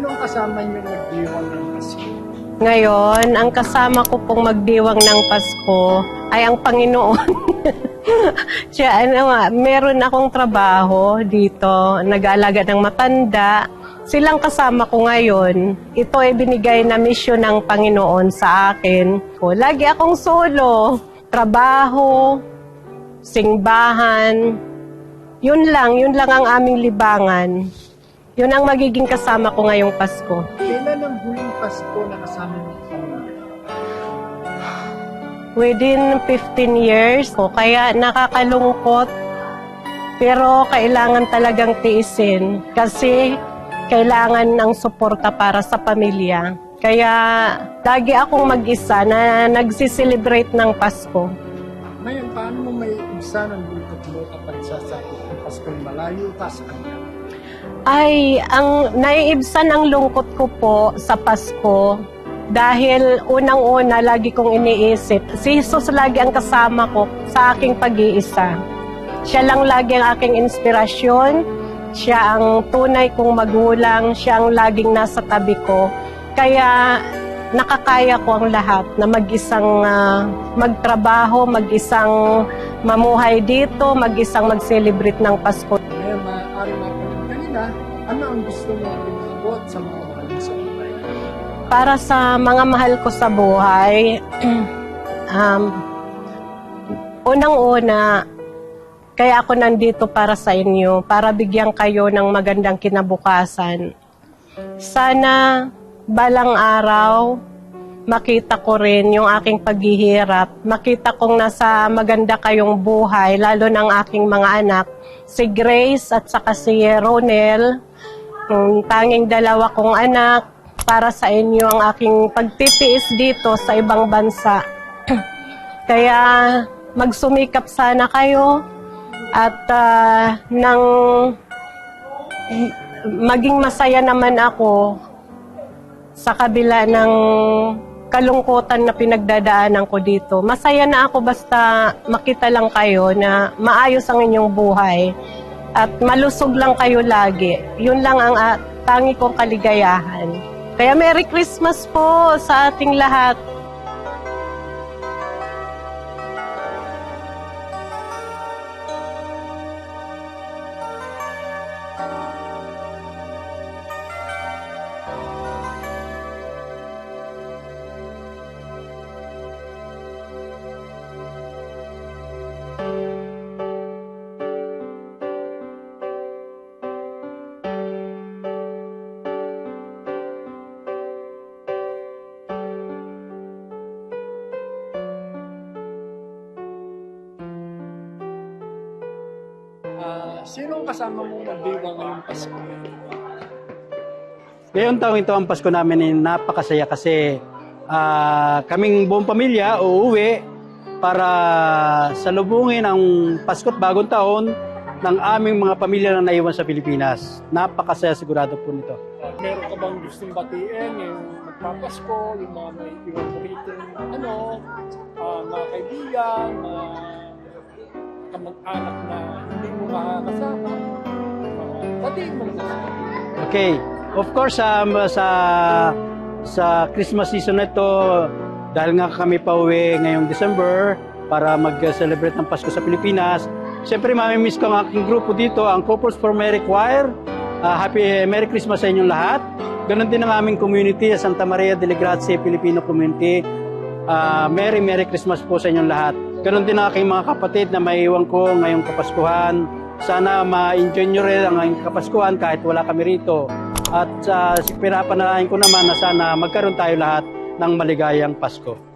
Sino ang kasama niyo nagdiwang ng Pasko? Ngayon, ang kasama ko pong magdiwang ng Pasko ay ang Panginoon. Siya, ano meron akong trabaho dito, nag-aalaga ng matanda. Silang kasama ko ngayon. Ito ay binigay na misyon ng Panginoon sa akin. Lagi akong solo. Trabaho, singbahan. Yun lang, yun lang ang aming libangan. Yun ang magiging kasama ko ngayong Pasko. Kailan ang huling Pasko na kasama ang Within 15 years po, kaya nakakalungkot. Pero kailangan talagang tiisin kasi kailangan ng suporta para sa pamilya. Kaya lagi akong mag-isa na nagsiselebrate ng Pasko. Ngayon, paano mo may ibsa ng lungkot mo kapag sasapit ng Pasko malayo ka sa kanya? Ay, ang naiibsan ang lungkot ko po sa Pasko dahil unang-una lagi kong iniisip, si Jesus lagi ang kasama ko sa aking pag-iisa. Siya lang lagi ang aking inspirasyon, siya ang tunay kong magulang, siya ang laging nasa tabi ko. Kaya nakakaya ko ang lahat na mag-isang ah, magtrabaho, mag-isang mamuhay dito, mag-isang mag-celebrate ng Pasko. Ano ang gusto mo ibot sa mga mahal mo sa buhay? Para sa mga mahal ko sa buhay, um, unang-una, kaya ako nandito para sa inyo, para bigyan kayo ng magandang kinabukasan. Sana balang araw, makita ko rin yung aking paghihirap, makita kong nasa maganda kayong buhay, lalo ng aking mga anak, si Grace at saka si Ronel, yung tanging dalawa kong anak, para sa inyo ang aking pagtitiis dito sa ibang bansa. Kaya magsumikap sana kayo. At ah, nang maging masaya naman ako sa kabila ng kalungkutan na pinagdadaanan ko dito. Masaya na ako basta makita lang kayo na maayos ang inyong buhay at malusog lang kayo lagi. Yun lang ang ah, tangi kong kaligayahan. Kaya Merry Christmas po sa ating lahat. Sino ang kasama mo magdiwang ngayong Pasko? Ngayon taong ito ang Pasko namin ay napakasaya kasi ah, kaming buong pamilya uuwi para salubungin ang Pasko't Bagong Taon ng aming mga pamilya na naiwan sa Pilipinas. Napakasaya sigurado po nito. Ah, meron ka bang gustong batiin yung magpapasko, yung mga may iwan ano, ah, mga kaibigan, mga kamag-anak na makakasama, uh, na Okay. Of course, um, sa sa Christmas season na ito, dahil nga kami pa uwi ngayong December para mag-celebrate ng Pasko sa Pilipinas, siyempre mamimiss ko ang aking grupo dito, ang Couples for Mary Choir. Ah, happy Merry Christmas sa inyong lahat. Ganon din ang aming community, Santa Maria delle Grazie Filipino Community. Ah, Merry Merry Christmas po sa inyong lahat. Ganon din ang aking mga kapatid na maiiwan ko ngayong Kapaskuhan. Sana ma-enjoy nyo rin ang Kapaskuhan kahit wala kami rito. At uh, pinapanalangin ko naman na sana magkaroon tayo lahat ng maligayang Pasko.